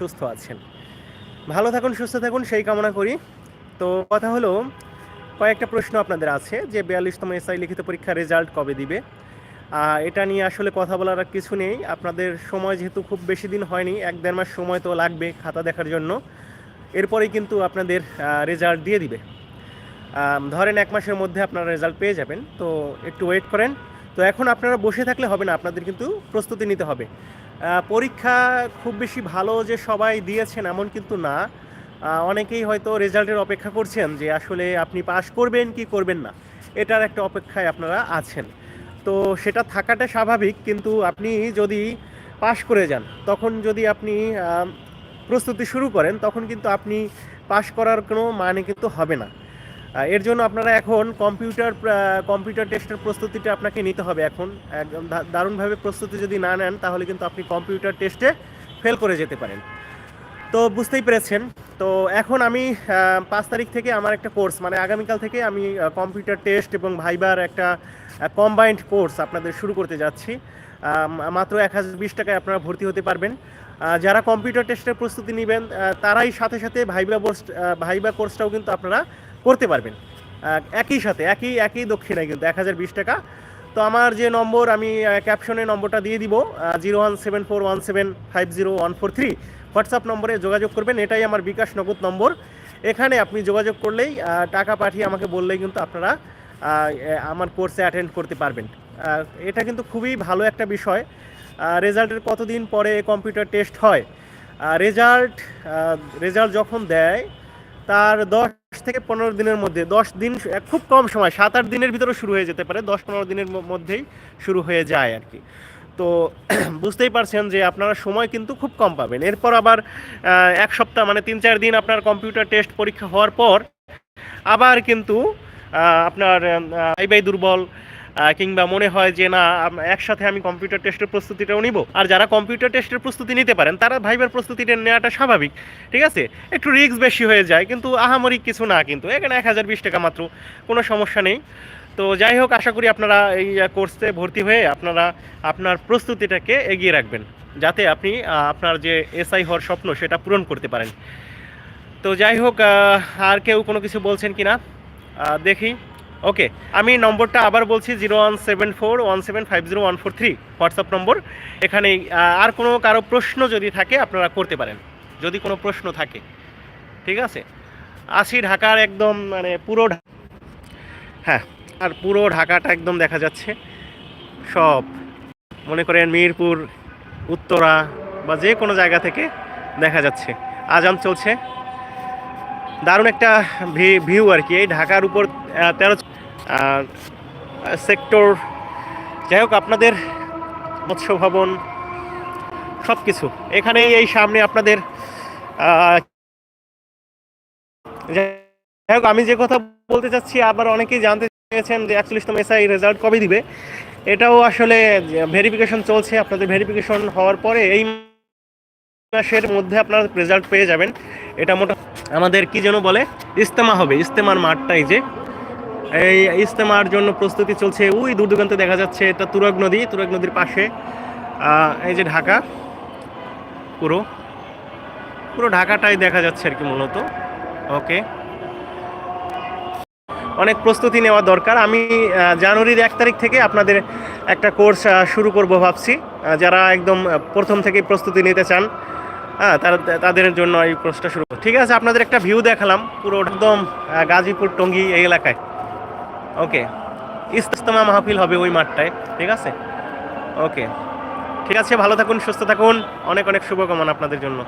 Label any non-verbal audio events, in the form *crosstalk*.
সুস্থ আছেন। ভালো থাকুন, সুস্থ থাকুন, সেই কামনা করি। তো কথা হলো, কয়েকটা প্রশ্ন আপনাদের আছে যে বিয়াল্লিশতম এসআই লিখিত পরীক্ষার রেজাল্ট কবে দিবে? এটা নিয়ে আসলে কথা বলার আর কিছু নেই। আপনাদের সময় যেহেতু খুব বেশি দিন হয়নি, এক দেড় মাস সময় তো লাগবে খাতা দেখার জন্য। এরপরেই কিন্তু আপনাদের রেজাল্ট দিয়ে দিবে। ধরেন এক মাসের মধ্যে আপনারা রেজাল্ট পেয়ে যাবেন। তো একটু ওয়েট করেন। তো এখন আপনারা বসে থাকলে হবে না, আপনাদের কিন্তু প্রস্তুতি নিতে হবে। পরীক্ষা খুব বেশি ভালো যে সবাই দিয়েছেন এমন কিন্তু না। অনেকেই হয়তো রেজাল্টের অপেক্ষা করছেন যে আসলে আপনি পাশ করবেন কি করবেন না। এটার একটা অপেক্ষায় আপনারা আছেন। তো সেটা থাকাটা স্বাভাবিক কিন্তু আপনি যদি পাশ করে যান, তখন যদি আপনি প্রস্তুতি শুরু করেন, তখন কিন্তু আপনি পাশ করার কোনো মানে কিন্তু হবে না। এর জন্য আপনারা এখন কম্পিউটার কম্পিউটার টেস্টের প্রস্তুতিটা আপনাকে নিতে হবে এখন। একদম দারুণভাবে প্রস্তুতি যদি না নেন, তাহলে কিন্তু আপনি কম্পিউটার টেস্টে ফেল করে যেতে পারেন। তো বুঝতেই পেরেছেন। তো এখন আমি পাঁচ তারিখ থেকে আমার একটা কোর্স মানে আগামীকাল থেকে আমি কম্পিউটার টেস্ট এবং ভাইবার একটা কম্বাইন্ড কোর্স আপনাদের শুরু করতে যাচ্ছি। মাত্র এক হাজার বিশ টাকায় আপনারা ভর্তি হতে পারবেন। যারা কম্পিউটার টেস্টের প্রস্তুতি নেবেন তারাই সাথে সাথে ভাইবা কোর্স ভাইবা কোর্সটাও কিন্তু আপনারা করতে পারবেন। একই সাথে, একই একই দক্ষিণায় কিন্তু এক হাজার বিশ টাকা। তো আমার যে নম্বর, আমি ক্যাপশনে নম্বরটা দিয়ে দিব zero one seven four one seven five zero one four three. WhatsApp নম্বরে যোগাযোগ করবেন, এটাই আমার বিকাশ নগদ নম্বর। এখানে আপনি যোগাযোগ করলেই টাকা পাঠিয়ে আমাকে বললেই কিন্তু আপনারা আমার কোর্সে অ্যাটেন্ড করতে পারবেন। এটা কিন্তু খুবই ভালো একটা বিষয়। রেজাল্টের কতদিন পরে কম্পিউটার টেস্ট হয়? রেজাল্ট রেজাল্ট যখন দেয় তার দশ থেকে পনেরো দিনের মধ্যে, দশ দিন খুব কম সময়, সাত আট দিনের ভিতরে শুরু হয়ে যেতে পারে, দশ পনেরো দিনের মধ্যেই শুরু হয়ে যায় আর কি। তো *clears throat* বুঝতেই পারছেন যে আপনারা সময় কিন্তু খুব কম পাবেন। এরপর আবার এক সপ্তাহ মানে তিন চার দিন আপনার কম্পিউটার টেস্ট পরীক্ষা হওয়ার পর আবার কিন্তু আপনার আইবাই দুর্বল কিংবা মনে হয় যে না একসাথে আমি কম্পিউটার টেস্টের প্রস্তুতিটাও নিব। আর যারা কম্পিউটার টেস্টের প্রস্তুতি নিতে পারেন, তারা ভাইবার প্রস্তুতিটা নেওয়াটা স্বাভাবিক, ঠিক আছে? একটু রিস্ক বেশি হয়ে যায়, কিন্তু আহামরি কিছু না কিন্তু। এখানে এক হাজার বিশ টাকা মাত্র, কোনো সমস্যা নেই। তো যাই হোক, আশা করি আপনারা এই কোর্সে ভর্তি হয়ে আপনারা আপনার প্রস্তুতিটাকে এগিয়ে রাখবেন, যাতে আপনি আপনার যে এসআই হওয়ার স্বপ্ন, সেটা পূরণ করতে পারেন। তো যাই হোক আর কেউ কোনো কিছু বলছেন কি না দেখি। ওকে আমি নম্বরটা আবার বলছি zero one seven four one seven five zero one four three WhatsApp number. এখানেই আর কোনো কারও প্রশ্ন যদি থাকে আপনারা করতে পারেন, যদি কোনো প্রশ্ন থাকে। ঠিক আছে? আসি ঢাকার একদম মানে পুরো হ্যাঁ আর পুরো ঢাকাটা একদম দেখা যাচ্ছে। সব, মনে করেন মিরপুর, উত্তরা বা যে কোনো জায়গা থেকে দেখা যাচ্ছে। আজান চলছে। দারুণ একটা ভিউ আর কি, এই ঢাকার উপর তেরো সেক্টর যাই হোক, আপনাদের মৎস্য ভবন সব কিছু এখানেই এই সামনে আপনাদের যাই হোক, আমি যে কথা বলতে চাচ্ছি, আবার অনেকেই জানতে চেয়েছেন যে একচল্লিশতম এসআই রেজাল্ট কবে দিবে। এটাও আসলে ভেরিফিকেশন চলছে। আপনাদের ভেরিফিকেশন হওয়ার পরে এই মাসের মধ্যে আপনারা রেজাল্ট পেয়ে যাবেন। এটা মোটা আমাদের কি যেন বলে ইস্তেমা হবে। ইস্তেমার মাঠটাই যে এই ইস্তেমার জন্য প্রস্তুতি চলছে। ওই দূর দূরান্তে দেখা যাচ্ছে এটা তুরাগ নদী, তুরাগ নদীর পাশে। এই যে ঢাকা, পুরো। পুরো ঢাকাটাই দেখা যাচ্ছে আর কি মূলত। ওকে অনেক প্রস্তুতি নেওয়া দরকার। আমি জানুয়ারির এক তারিখ থেকে আপনাদের একটা কোর্স শুরু করব ভাবছি। যারা একদম প্রথম থেকে প্রস্তুতি নিতে চান হ্যাঁ তারা, তাদের জন্য এই কোর্সটা শুরু ঠিক আছে, আপনাদের একটা ভিউ দেখালাম পুরো একদম গাজীপুর, টঙ্গী এই এলাকায়। ওকে ইস্তমা মাহফিল হবে ওই মাঠটায়, ঠিক আছে? ওকে ঠিক আছে, ভালো থাকুন, সুস্থ থাকুন। অনেক অনেক শুভকামনা আপনাদের জন্য।